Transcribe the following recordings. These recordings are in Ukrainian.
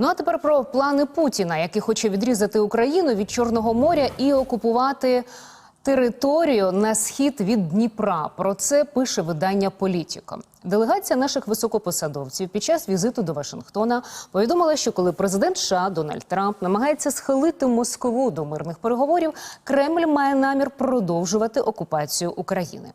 Ну а тепер про плани Путіна, який хоче відрізати Україну від Чорного моря і окупувати територію на схід від Дніпра. Про це пише видання Політіко. Делегація наших високопосадовців під час візиту до Вашингтона повідомила, що коли президент США Дональд Трамп намагається схилити Москву до мирних переговорів, Кремль має намір продовжувати окупацію України.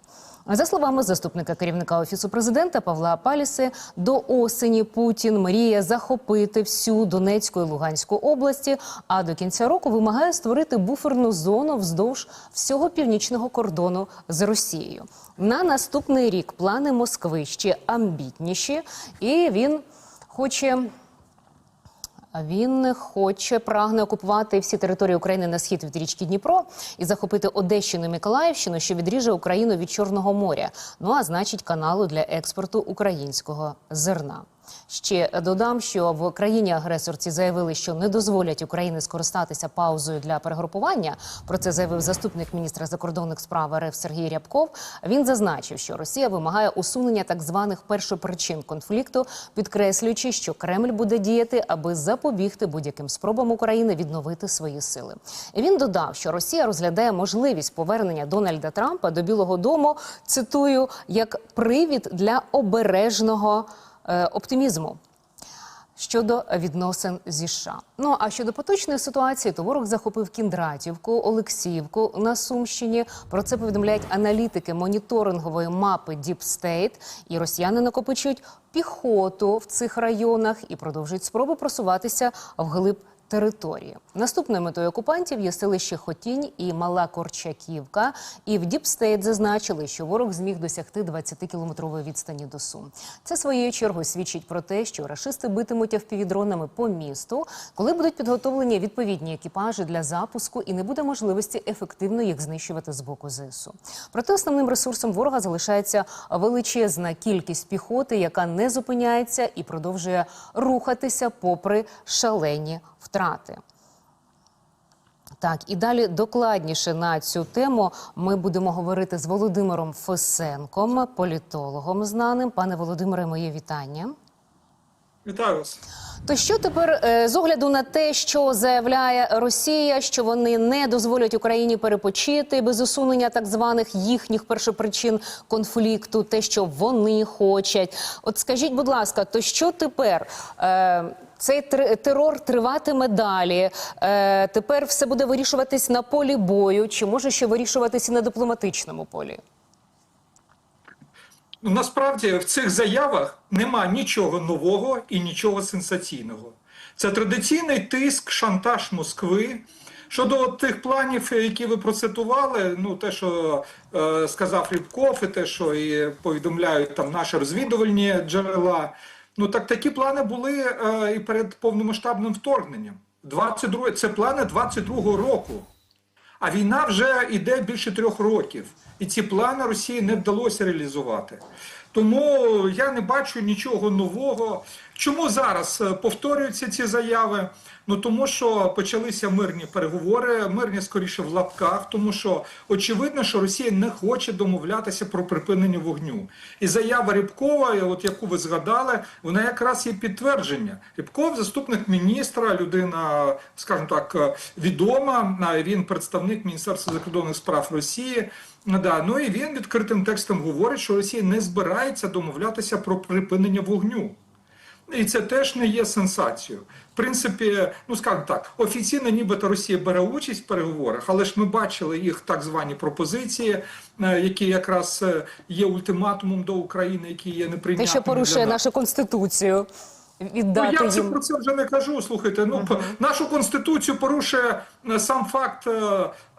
За словами заступника керівника офісу президента Павла Паліси, до осені Путін мріє захопити всю Донецьку і Луганську області, а до кінця року вимагає створити буферну зону вздовж всього північного кордону з Росією. На наступний рік плани Москви амбітніші, і він хоче. Він хоче прагне окупувати всі території України на схід від річки Дніпро і захопити Одещину і Миколаївщину, що відріже Україну від Чорного моря. Ну а значить, каналу для експорту українського зерна. Ще додам, що в країні агресорці заявили, що не дозволять Україні скористатися паузою для перегрупування. Про це заявив заступник міністра закордонних справ РФ Сергій Рябков. Він зазначив, що Росія вимагає усунення так званих першопричин конфлікту, підкреслюючи, що Кремль буде діяти, аби запобігти будь-яким спробам України відновити свої сили. Він додав, що Росія розглядає можливість повернення Дональда Трампа до Білого Дому. Цитую як привід для обережного оптимізму. Щодо відносин зі США. Ну а щодо поточної ситуації, то ворог захопив Кіндратівку, Олексіївку на Сумщині. Про це повідомляють аналітики моніторингової мапи State. І росіяни накопичують піхоту в цих районах і продовжують спроби просуватися вглиб території. Наступною метою окупантів є селище Хотінь і Мала Корчаківка. І в Діпстейт зазначили, що ворог зміг досягти 20-кілометрової відстані до Сум. Це своєю чергою свідчить про те, що рашисти битимуть авпівдронами по місту, коли будуть підготовлені відповідні екіпажі для запуску, і не буде можливості ефективно їх знищувати з боку ЗСУ. Проте основним ресурсом ворога залишається величезна кількість піхоти, яка не зупиняється і продовжує рухатися попри шалені втрати. Так, і далі докладніше на цю тему ми будемо говорити з Володимиром Фесенком, політологом знаним. Пане Володимире, моє вітання. Вітаю вас. То що тепер е, з огляду на те, що заявляє Росія, що вони не дозволять Україні перепочити без усунення так званих їхніх першопричин конфлікту, те, що вони хочуть. От скажіть, будь ласка, то що тепер? Цей терор триватиме далі. Е, тепер все буде вирішуватись на полі бою, чи може ще вирішуватись і на дипломатичному полі? Ну, насправді в цих заявах нема нічого нового і нічого сенсаційного. Це традиційний тиск, шантаж Москви. Щодо тих планів, які ви процитували, ну те, що е, сказав Рібков, і те, що і повідомляють там наші розвідувальні джерела. Ну так такі плани були е, і перед повномасштабним вторгненням. 22 це плани 22-го року. А війна вже йде більше трьох років, і ці плани Росії не вдалося реалізувати. Тому я не бачу нічого нового. Чому зараз е, повторюються ці заяви? Ну тому що почалися мирні переговори, мирні скоріше в лапках, тому що очевидно, що Росія не хоче домовлятися про припинення вогню. І заява Рябкова, от яку ви згадали, вона якраз є підтвердження. Рябков, заступник міністра, людина, скажімо так, е, відома. Він представник Міністерства закордонних справ Росії. Да, ну і він відкритим текстом говорить, що Росія не збирається домовлятися про припинення вогню. І це теж не є сенсацією. В принципі, ну скажімо так, офіційно нібито Росія бере участь в переговорах, але ж ми бачили їх так звані пропозиції, е, які якраз е, є ультиматумом до України, які є Те, неприйнятними що порушує нашу конституцію, Ну, я це їм. про це вже не кажу. Слухайте, ну п- нашу конституцію порушує е, сам факт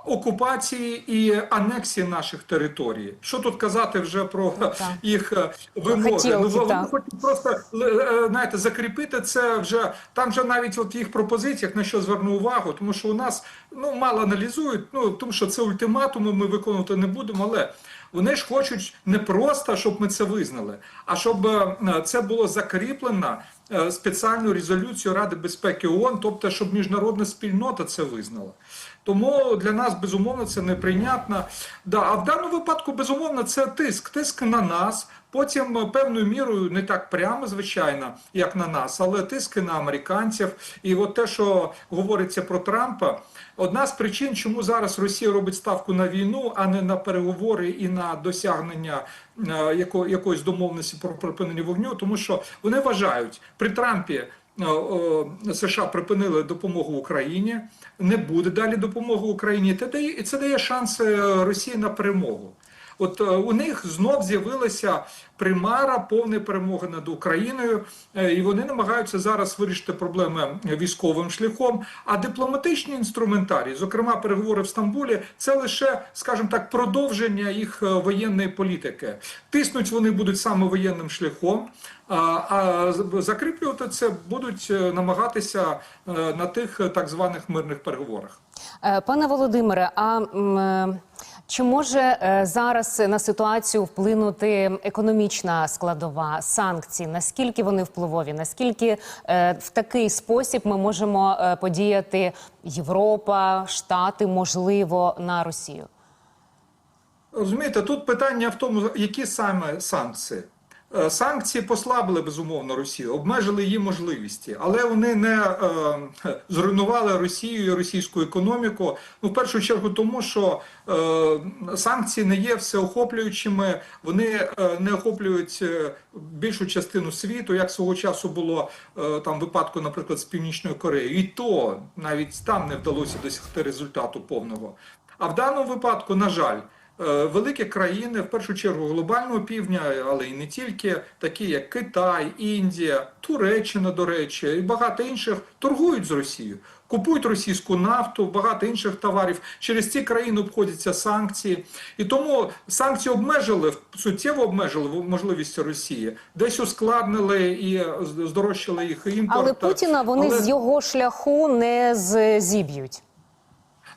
окупації і анексії наших територій. Що тут казати вже про е, так. їх е, вимоги? Хотілки, ну вони хочуть просто е, знаєте, закріпити це вже там. Вже навіть от їх пропозиціях на що зверну увагу, тому що у нас ну мало аналізують. Ну тому що це ультиматуми ми виконувати не будемо, але. Вони ж хочуть не просто, щоб ми це визнали, а щоб е, це було закріплено е, спеціальною резолюцією Ради безпеки ООН, тобто, щоб міжнародна спільнота це визнала. Тому для нас безумовно це неприйнятно. Да, а в даному випадку безумовно це тиск, тиск на нас. Потім е, певною мірою не так прямо, звичайно, як на нас, але тиски на американців. І от те, що говориться про Трампа, одна з причин, чому зараз Росія робить ставку на війну, а не на переговори і на досягнення е, якоїсь домовленості про припинення вогню, тому що вони вважають при Трампі. Е, США припинили допомогу Україні, не буде далі допомоги Україні. Це дає, це дає шанс е, Росії на перемогу. От е, у них знов з'явилася примара повної перемоги над Україною, е, і вони намагаються зараз вирішити проблеми військовим шляхом. А дипломатичні інструментарії, зокрема переговори в Стамбулі, це лише, скажімо так, продовження їх е, воєнної політики. Тиснуть вони будуть саме воєнним шляхом. А, закріплювати це будуть намагатися на тих так званих мирних переговорах. Пане Володимире, а чи може е, зараз на ситуацію вплинути економічна складова санкцій? Наскільки вони впливові? Наскільки е, в такий спосіб ми можемо е, подіяти Європа, Штати, можливо, на Росію? Розумієте, тут питання в тому, які саме санкції. Е, Санкції послабили безумовно Росію, обмежили її можливості, але вони не е, зруйнували Росію і російську економіку. Ну, в першу чергу, тому що е, санкції не є всеохоплюючими, вони е, не охоплюють е, більшу частину світу, як свого часу було е, там випадку, наприклад, з Північною Кореєю. І то навіть там не вдалося досягти результату повного. А в даному випадку, на жаль. Е, Великі країни, в першу чергу глобального півдня, але і не тільки, такі як Китай, Індія, Туреччина, до речі, і багато інших торгують з Росією, купують російську нафту, багато інших товарів. Через ці країни обходяться санкції, і тому санкції обмежили суттєво обмежили можливість Росії, десь ускладнили і здорожчали їх імпорт. Але Путіна вони Але- з його шляху не зіб'ють.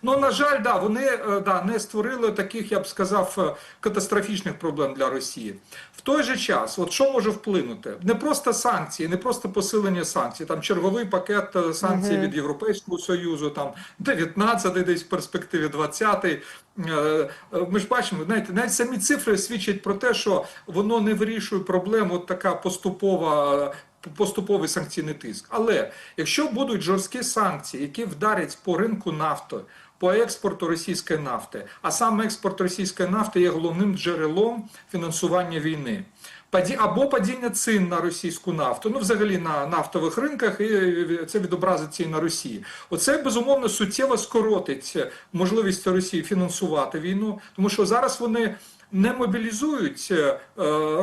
Ну, на жаль, да, вони е, да, не створили таких, я б сказав, е, катастрофічних проблем для Росії. В той же час, от що може вплинути? Не просто санкції, не просто посилення санкцій, там черговий пакет е, санкцій від Європейського Союзу, там 19-й десь в перспективі 20-й. Е, е, Ми ж бачимо, знаєте, навіть самі цифри свідчать про те, що воно не вирішує проблему от така поступова. Поступовий санкційний тиск. Але якщо будуть жорсткі санкції, які вдарять по ринку нафти, по експорту російської нафти, а саме експорт російської нафти є головним джерелом фінансування війни. Паді- Або падіння цін на російську нафту, ну взагалі на нафтових ринках, і це відобразиться і на Росії. Оце безумовно суттєво скоротить можливість Росії фінансувати війну, тому що зараз вони не мобілізують е,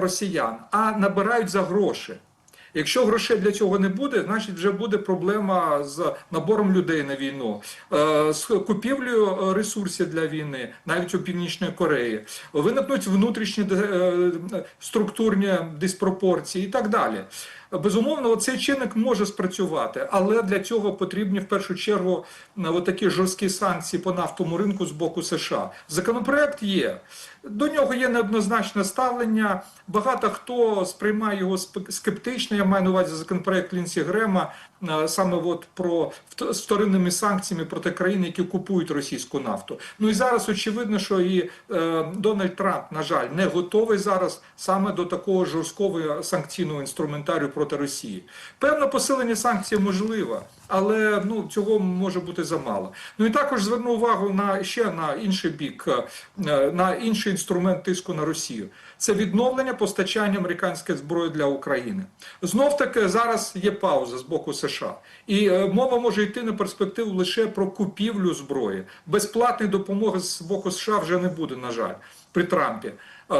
росіян, а набирають за гроші. Якщо грошей для цього не буде, значить вже буде проблема з набором людей на війну, е, з купівлею е, ресурсів для війни, навіть у Північної Кореї. Виникнуть внутрішні е, структурні диспропорції і так далі. Безумовно, цей чинник може спрацювати, але для цього потрібні в першу чергу е, такі жорсткі санкції по нафтовому ринку з боку США. Законопроект є. До нього є неоднозначне ставлення. Багато хто сприймає його скептично. Я маю на увазі законопроект Лінсі Грема е, саме от про вт- вторинними санкціями проти країн, які купують російську нафту. Ну і зараз очевидно, що і е, Дональд Трамп, на жаль, не готовий зараз саме до такого жорсткого санкційного інструментарію проти Росії. Певне посилення санкцій можливо, але ну цього може бути замало. Ну і також зверну увагу на ще на інший бік, е, на інший інструмент тиску на Росію. Це відновлення постачання американської зброї для України. Знов таки зараз є пауза з боку США, і е, мова може йти на перспективу лише про купівлю зброї. Безплатної допомоги з боку США вже не буде, на жаль, при Трампі. Е,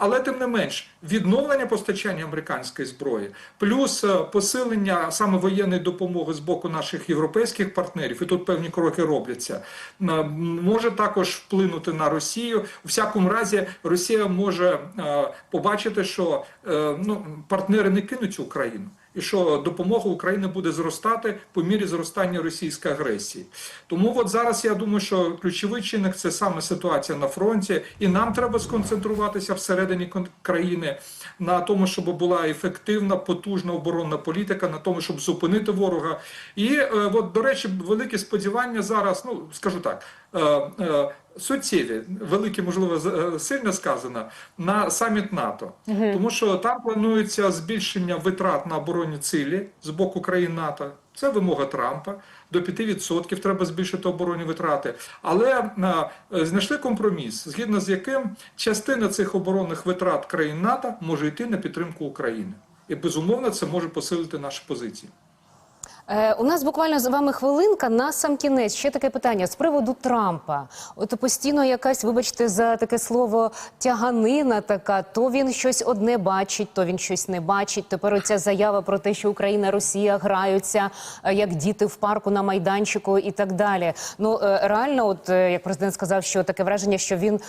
Але тим не менш, відновлення постачання американської зброї, плюс е, посилення саме воєнної допомоги з боку наших європейських партнерів, і тут певні кроки робляться, е, може також вплинути на Росію. У всякому разі, Росія може е, побачити, що е, ну, партнери не кинуть Україну. І що допомога Україні буде зростати по мірі зростання російської агресії. Тому от зараз я думаю, що ключовий чинник це саме ситуація на фронті, і нам треба сконцентруватися всередині країни на тому, щоб була ефективна, потужна оборонна політика, на тому, щоб зупинити ворога. І е, от, до речі, великі сподівання зараз, ну скажу так, суттєві, великі, можливо, е, сильно сказано, на саміт НАТО. Тому що там планується збільшення витрат на оборонні цілі з боку країн НАТО. Це вимога Трампа. До 5% треба збільшити оборонні витрати. Але е, знайшли компроміс, згідно з яким частина цих оборонних витрат країн НАТО може йти на підтримку України. І безумовно це може посилити наші позиції. Е, у нас буквально з вами хвилинка на сам кінець. Ще таке питання з приводу Трампа. От постійно якась, вибачте, за таке слово тяганина така. То він щось одне бачить, то він щось не бачить. Тепер оця заява про те, що Україна, Росія граються е, як діти в парку на майданчику і так далі. Ну е, реально, от як президент сказав, що таке враження, що він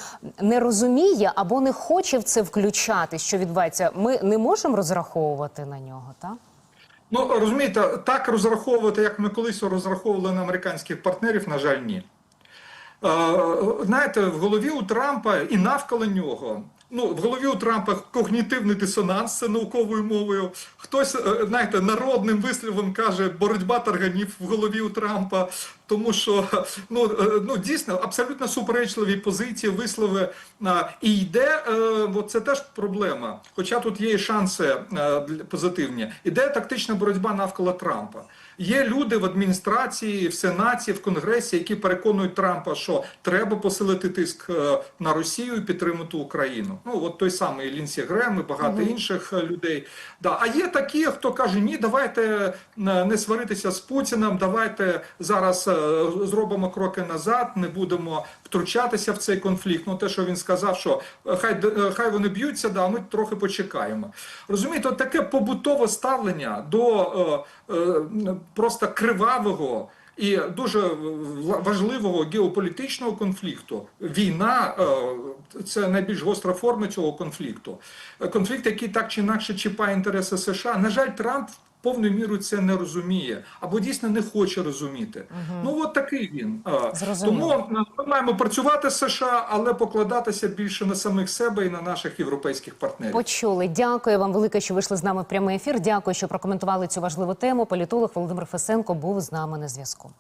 не розуміє або не хоче в це включати, що відбувається. Ми не можемо розраховувати на нього, так? Ну розумієте, так розраховувати, як ми колись розраховували на американських партнерів, на жаль, ні. Е, Знаєте, в голові у Трампа і навколо нього. Ну, в голові у Трампа когнітивний дисонанс, це науковою мовою. Хтось, е, знаєте, народним висловом каже боротьба тарганів в голові у Трампа, тому що ну, е, ну дійсно абсолютно суперечливі позиції, вислови. І йде, е, бо це теж проблема. Хоча тут є і шанси е, позитивні. Іде тактична боротьба навколо Трампа. Є люди в адміністрації, в сенаті, в конгресі, які переконують Трампа, що треба посилити тиск на Росію і підтримати Україну. Ну от той самий Лінсі Грем і багато інших е, людей. Да. А є такі, хто каже: ні, давайте не сваритися з Путіним, давайте зараз зробимо кроки назад, не будемо втручатися в цей конфлікт. Ну те, що він сказав, що е, хай е, хай вони б'ються, да, ми трохи почекаємо. Розумієте, от таке побутове ставлення до е, е, просто кривавого. І дуже важливого геополітичного конфлікту війна е, це найбільш гостра форма цього конфлікту. Е, Конфлікт, який так чи інакше чіпає інтереси США. На жаль, Трамп повною мірою це не розуміє або дійсно не хоче розуміти. Ну от такий він. Зрозуміло. Тому е, ми маємо працювати з США, але покладатися більше на самих себе і на наших європейських партнерів. Почули. Дякую вам велике, що вийшли з нами в прямий ефір. Дякую, що прокоментували цю важливу тему. Політолог Володимир Фесенко був з нами на зв'язку.